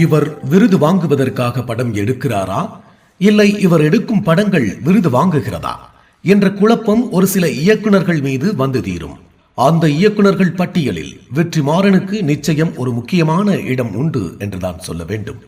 இவர் விருது வாங்குவதற்காக படம் எடுக்கிறாரா? இல்லை இவர் எடுக்கும் படங்கள் விருது வாங்குகிறதா? என்ற குழப்பம் ஒரு சில இயக்குனர்கள் மீது வந்து தீரும். அந்த இயக்குனர்கள் பட்டியலில் வெற்றிமாறனுக்கு நிச்சயம் ஒரு முக்கியமான இடம் உண்டு என்றுதான் சொல்ல வேண்டும்.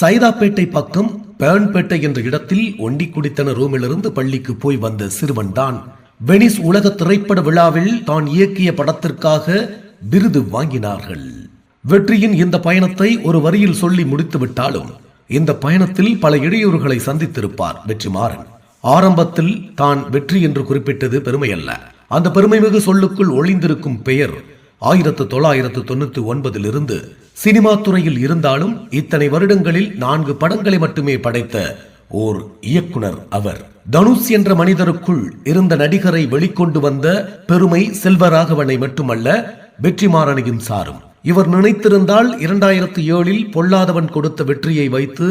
சைதாப்பேட்டை பக்கம் பேர்ன்பேட்டை என்ற இடத்தில் ஒண்டி குடித்தன ரூமிலிருந்து பள்ளிக்கு போய் வந்த சிறுவன் தான் வெனிஸ் உலக திரைப்பட விழாவில் தான் இயக்கிய படத்திற்காக விருது வாங்கினார்கள். வெற்றியின் இந்த பயணத்தை ஒரு வரியில் சொல்லி முடித்து விட்டாலும் இந்த பயணத்தில் பல இடையூறுகளை சந்தித்திருப்பார் வெற்றிமாறன். ஆரம்பத்தில் தான் வெற்றி என்று குறிப்பிட்டது பெருமையல்ல. அந்த பெருமைமிகு சொல்லுக்குள் ஒளிந்திருக்கும் பெயர் ஆயிரத்து தொள்ளாயிரத்து தொண்ணூத்தி ஒன்பதிலிருந்து சினிமா துறையில் இருந்தாலும் இத்தனை வருடங்களில் நான்கு படங்களை மட்டுமே படைத்த ஓர் இயக்குனர் அவர். தனுஷ் என்ற மனிதருக்குள் இருந்த நடிகரை வெளிக்கொண்டு வந்த பெருமை செல்வராகவனை மட்டுமல்ல வெற்றிமாறனையும் சாரும். இவர் நினைத்திருந்தால் இரண்டாயிரத்து ஏழில் பொல்லாதவன் கொடுத்த வெற்றியை வைத்து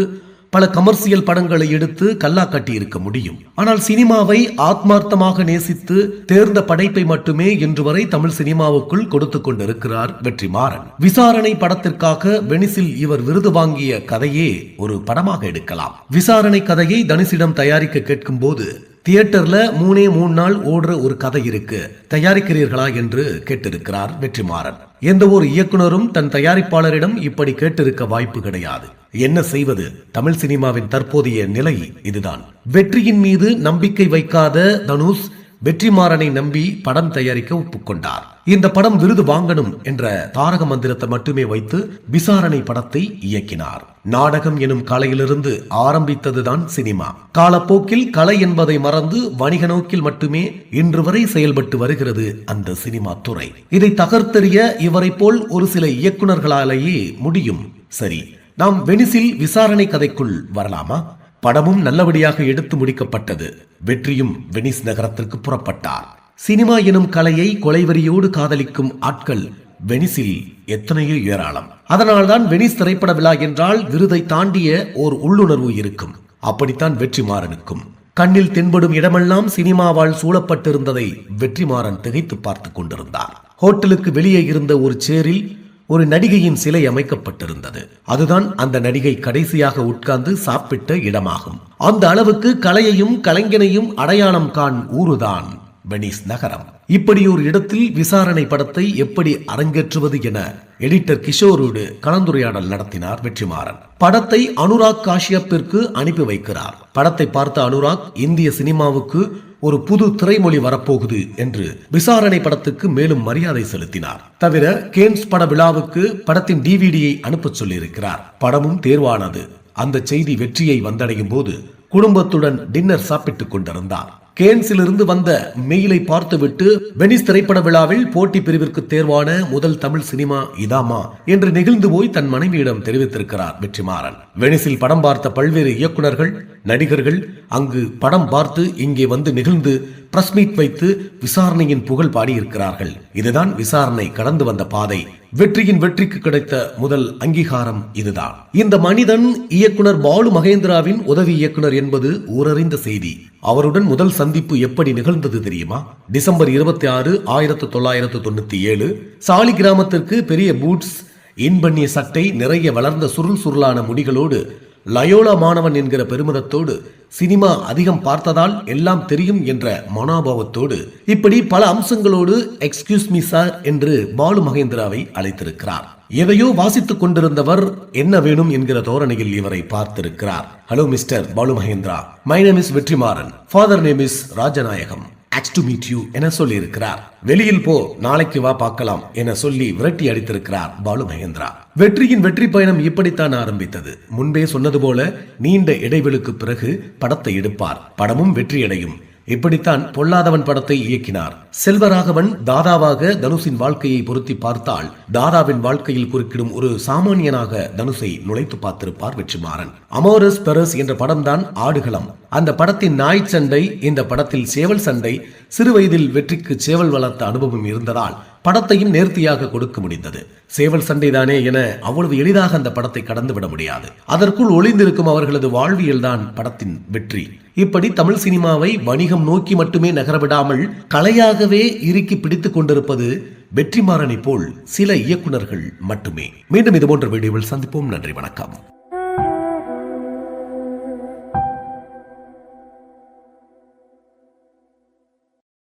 பல கமர்சியல் படங்களை எடுத்து கல்லா கட்டி இருக்க முடியும். ஆனால் சினிமாவை ஆத்மார்த்தமாக நேசித்து தேர்ந்த படைப்பை மட்டுமே இன்று வரை தமிழ் சினிமாவுக்குள் கொடுத்து கொண்டிருக்கிறார் வெற்றிமாறன். விசாரணை படத்திற்காக வெனிசில் இவர் விருது வாங்கிய கதையே ஒரு படமாக எடுக்கலாம். விசாரணை கதையை தனுஷிடம் தயாரிக்க கேட்கும் போது தியேட்டர்ல மூணே மூணு நாள் ஓடுற ஒரு கதை இருக்கு தயாரிக்கிறீர்களா என்று கேட்டிருக்கிறார் வெற்றிமாறன். எந்த ஒரு இயக்குனரும் தன் தயாரிப்பாளரிடம் இப்படி கேட்டிருக்க வாய்ப்பு கிடையாது. என்ன செய்வது? தமிழ் சினிமாவின் தற்போதைய நிலை இதுதான். வெற்றியின் மீது நம்பிக்கை வைக்காத தனுஷ் வெற்றிமாறனை நம்பி படம் தயாரிக்க ஒப்புக்கொண்டார். இந்த படம் விருது வாங்கணும் என்ற தாரக மந்திரத்தை மட்டுமே வைத்து விசாரணை படத்தை இயக்கினார். நாடகம் எனும் கலையிலிருந்து ஆரம்பித்ததுதான் சினிமா. காலப்போக்கில் கலை என்பதை மறந்து வணிக நோக்கில் மட்டுமே இன்று வரை செயல்பட்டு வருகிறது அந்த சினிமா துறை. இதை தகர்த்தெறிய இவரை போல் ஒரு சில இயக்குனர்களாலேயே முடியும். சரி நாம் வெனிசில் விசாரணை கதைக்குள் வரலாமா? படமும் நல்லபடியாக எடுத்து முடிக்கப்பட்டது. வெற்றியும் வெனிஸ் நகரத்திற்கு புறப்பட்டார். சினிமா எனும் கலையை கொலைவரியோடு காதலிக்கும் ஆட்கள் வெனிஸில் எத்தனையோ ஏராளம். அதனால்தான் வெனிஸ் திரைப்பட விழா என்றால் விருதை தாண்டிய ஓர் உள்ளுணர்வு இருக்கும். அப்படித்தான் வெற்றிமாறனுக்கும் கண்ணில் தென்படும் இடமெல்லாம் சினிமாவால் சூழப்பட்டிருந்ததை வெற்றிமாறன் திகைத்து பார்த்து கொண்டிருந்தார். ஹோட்டலுக்கு வெளியே இருந்த ஒரு சேரில் ஒரு நடிகையின் சிலை அமைக்கப்பட்டிருந்தது. அதுதான் அந்த நடிகை கடைசியாக உட்கார்ந்து சாப்பிட்ட இடமாகும். அந்த அளவுக்கு கலையையும் கலைஞனையும் அடையாளம் காண் ஊருதான் வெனிஸ் நகரம். இப்படி ஒரு இடத்தில் விசாரணை படத்தை எப்படி அரங்கேற்றுவது என எடிட்டர் கிஷோரோடு கலந்துரையாடல் நடத்தினார் வெற்றிமாறன். படத்தை அனுராக் காஷ்யப்பிற்கு அனுப்பி வைக்கிறார். படத்தை பார்த்த அனுராக் இந்திய சினிமாவுக்கு ஒரு புது திரைமொழி வரப்போகுது என்று விசாரணை படத்துக்கு மேலும் மரியாதை செலுத்தினார். தவிர கேன்ஸ் பட விழாவுக்கு படத்தின் டிவிடியை அனுப்ப சொல்லியிருக்கிறார். படமும் தேர்வானது. அந்த செய்தி வெற்றியை வந்தடையும் போது குடும்பத்துடன் டின்னர் சாப்பிட்டுக் கொண்டிருந்தார். கேன்ஸிலிருந்து வந்த மெயிலை பார்த்துவிட்டு வெனிஸ் திரைப்பட விழாவில் போட்டி பிரிவிற்கு தேர்வான முதல் தமிழ் சினிமா இதாமா என்று நெகிழ்ந்து போய் தன் மனைவியிடம் தெரிவித்திருக்கிறார் வெற்றிமாறன். வெனிஸில் படம் பார்த்த பல்வேறு இயக்குனர்கள் நடிகர்கள் அங்கு படம் பார்த்து இங்கே வந்து நிகழ்ந்து பிரஸ் மீட் வைத்து விசாரணையின் புகழ் பாடியிருக்கிறார்கள். இதுதான் விசாரணை கடந்து வந்த பாதை. வெற்றியின் வெற்றிக்கு கிடைத்த முதல் அங்கீகாரம் இதுதான். இந்த மனிதன் இயக்குனர் பாலு மகேந்திராவின் உதவி இயக்குனர் என்பது ஊரறிந்த செய்தி. அவருடன் முதல் சந்திப்பு எப்படி நிகழ்ந்தது தெரியுமா? டிசம்பர் இருபத்தி ஆறு ஆயிரத்தி தொள்ளாயிரத்து தொண்ணூத்தி ஏழு சாலி கிராமத்திற்கு பெரிய பூட்ஸ் இன்பண்ணிய சட்டை நிறைய வளர்ந்த சுருள் சுருளான முடிகளோடு லயோலா மாணவன் என்கிற பெருமிதத்தோடு சினிமா அதிகம் பார்த்ததால் எல்லாம் தெரியும் என்ற மனோபாவத்தோடு இப்படி பல அம்சங்களோடு எக்ஸ்கியூஸ் மீ சார் என்று பாலு மகேந்திராவை அழைத்திருக்கிறார். எதையோ வாசித்துக் கொண்டிருந்தவர் என்ன வேணும் என்கிற தோரணையில் இவரை பார்த்திருக்கிறார். Hello mister Balu Mahendra. My name is Vetrimaaran father name is Rajanayagam ax to meet you என சொல்லியிருக்கிறார். வெளியில் போ நாளைக்கு வா பார்க்கலாம் என சொல்லி விரட்டி அடித்திருக்கிறார் பாலு மகேந்திரா வெற்றியின் வெற்றி பயணம் இப்படித்தான் ஆரம்பித்தது. முன்பே சொன்னது போல நீண்ட இடைவெளுக்கு பிறகு படத்தை எடுப்பார். படமும் வெற்றியடையும். இப்படித்தான் பொல்லாதவன் படத்தை இயக்கினார். செல்வராகவன் தாதாவாக தனுஷின் வாழ்க்கையை பொருத்தி பார்த்தால் தாதாவின் வாழ்க்கையில் குறுக்கிடும் ஒரு சாமானியனாக தனுஷை நுழைத்து பார்த்திருப்பார் வெற்றிமாறன். அமோரஸ் பெரஸ் என்ற படம்தான் ஆடுகளம். அந்த படத்தின் நாய் சண்டை இந்த படத்தில் சேவல் சண்டை சிறு வயதில் வெற்றிக்கு சேவல் வளர்த்த அனுபவம் இருந்ததால் படத்தையும் நேர்த்தியாக கொடுக்க முடிந்தது. சேவல் சண்டைதானே என அவ்வளவு எளிதாக அந்த படத்தை கடந்து விட முடியாது. அதற்குள் ஒளிந்திருக்கும் அவர்களது வாழ்வியல் தான் படத்தின் வெற்றி. இப்படி தமிழ் சினிமாவை வணிகம் நோக்கி மட்டுமே நகரவிடாமல் கலையாகவே இறுக்கி பிடித்துக் கொண்டிருப்பது வெற்றிமாறனை போல் சில இயக்குனர்கள் மட்டுமே. மீண்டும் இதுபோன்ற வீடியோவில் சந்திப்போம். நன்றி வணக்கம்.